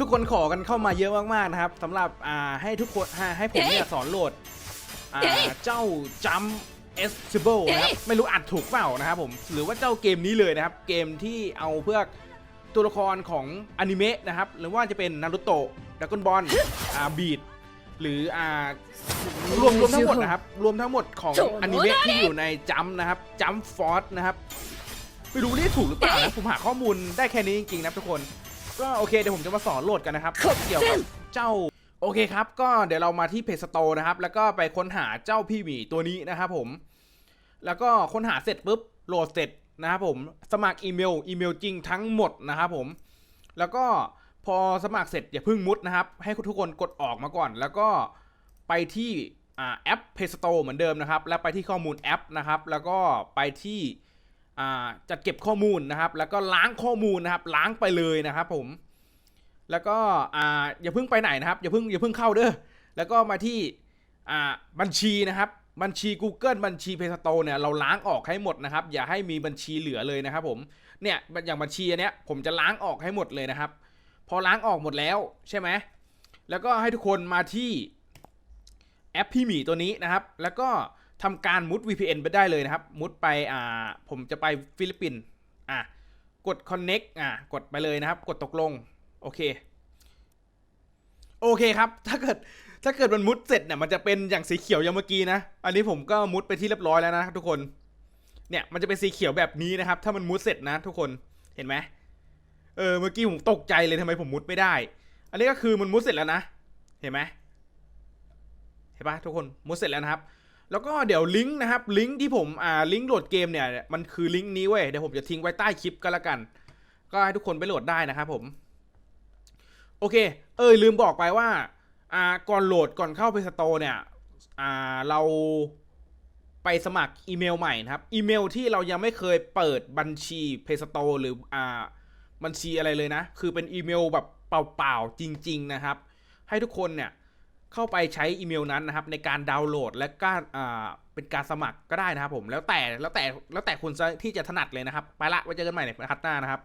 ทุกคนขอกันเข้ามาเยอะมากๆนะครับสำหรับอ่าให้ทุกคนให้ให้ผมเนี่ยสอนโหลดอ่าเจ้าจัมเอสซิเบิลนะครับไม่รู้อัดถูกเปล่านะครับผมหรือว่าเจ้าเกมนี้เลยนะครับ เกมที่เอาเพื่อตัวละครของอนิเมะนะครับหรือว่าจะเป็นนารูโตะด r ก g นบอลอ่าบีดหรืออ่ารวมรวมทั้งหมดนะครับ รวมทั้งหมดของอนิเมะที่อยู่ในจัมนะครับจัมฟอร์นะครับไม่รู้นี่ถูกหรือเปล่านะผมหาข้อมูลได้แค่นี้จริงๆนะทุกคน ก็โอเคเดี๋ยวผมจะมาสอนโหลดกันนะครับเกี่ยวกับเจ้าโอเคครับ ก็เดี๋ยวเรามาที่เพจสโตร์นะครับ แล้วก็ไปค้นหาเจ้าพี่หมีตัวนี้นะครับผม แล้วก็ค้นหาเสร็จปุ๊บโหลดเสร็จนะครับผม สมัครอีเมล อีเมลจริงทั้งหมดนะครับผม แล้วก็พอสมัครเสร็จอย่าเพิ่งมุดนะครับ ให้ทุกคนกดออกมาก่อน แล้วก็ไปที่อ่าแอป Play Store เหมือนเดิมนะครับ แล้วไปที่ข้อมูลแอปนะครับ แล้วก็ไปที่อ่า จัดเก็บข้อมูลนะครับ แล้วก็ล้างข้อมูลนะครับ ล้างไปเลยนะครับ ผม แล้วก็อ่าอย่าเพิ่งไปไหนนะครับอย่าเพิ่งอย่าเพิ่งเข้าเด้อแล้วก็มาที่อ่าบัญชีนะครับ บัญชี Google บัญชี Play Store เนี่ยเราล้างออกให้หมดนะครับ อย่าให้มีบัญชีเหลือเลยนะครับ ผมเนี่ยอย่างบัญชีอันเนี้ยผมจะล้างออกให้หมดเลยนะครับ พอล้างออกหมดแล้วใช่ไหมแล้วก็ให้ทุกคนมาที่แอปพี่หมีตัวนี้นะครับ แล้วก็ ทำการมุด VPN ไปได้เลยนะครับ มุดไปอ่าผมจะไปฟิลิปปินส์อะกด connect อะกดไปเลยนะครับ กดตกลง โอเค โอเคครับ ถ้าเกิดถ้าเกิดมันมุดเสร็จเนี่ยมันจะเป็นอย่างสีเขียวอย่างเมื่อกี้นะ อันนี้ผมก็มุดไปที่เรียบร้อยแล้วนะทุกคน เนี่ยมันจะเป็นสีเขียวแบบนี้นะครับ ถ้ามันมุดเสร็จนะ ทุกคนเห็นไหมเออเมื่อกี้ผมตกใจเลยทำไมผมมุดไม่ได้ อันนี้ก็คือมันมุดเสร็จแล้วนะ เห็นไหมเห็นปะทุกคนมุดเสร็จแล้วนะครับ แล้วก็เดี๋ยวลิงก์นะครับลิงก์ที่ผมอ่าลิงก์โหลดเกมเนี่ยมันคือลิงก์นี้เว้ยเดี๋ยวผมจะทิ้งไว้ใต้คลิปก็แล้วกัน ก็ให้ทุกคนไปโหลดได้นะครับผม โอเค เออลืมบอกไปว่าอ่าก่อนโหลดก่อนเข้าไปสโตร์เนี่ยอ่าเราไปสมัครอีเมลใหม่นะครับ อีเมลที่เรายังไม่เคยเปิดบัญชี Play Store หรืออ่าบัญชีอะไรเลยนะ คือเป็นอีเมลแบบเปล่าๆจริง ๆ นะครับ ให้ทุกคนเนี่ย เข้าไปใช้อีเมลนั้นนะครับในการดาวน์โหลดและการเป็นการสมัครก็ได้นะครับผมแล้วแต่แล้วแต่แล้วแต่คุณที่จะถนัดเลยนะครับ ไปละไว้เจอกันใหม่ในพัทหน้านะครับ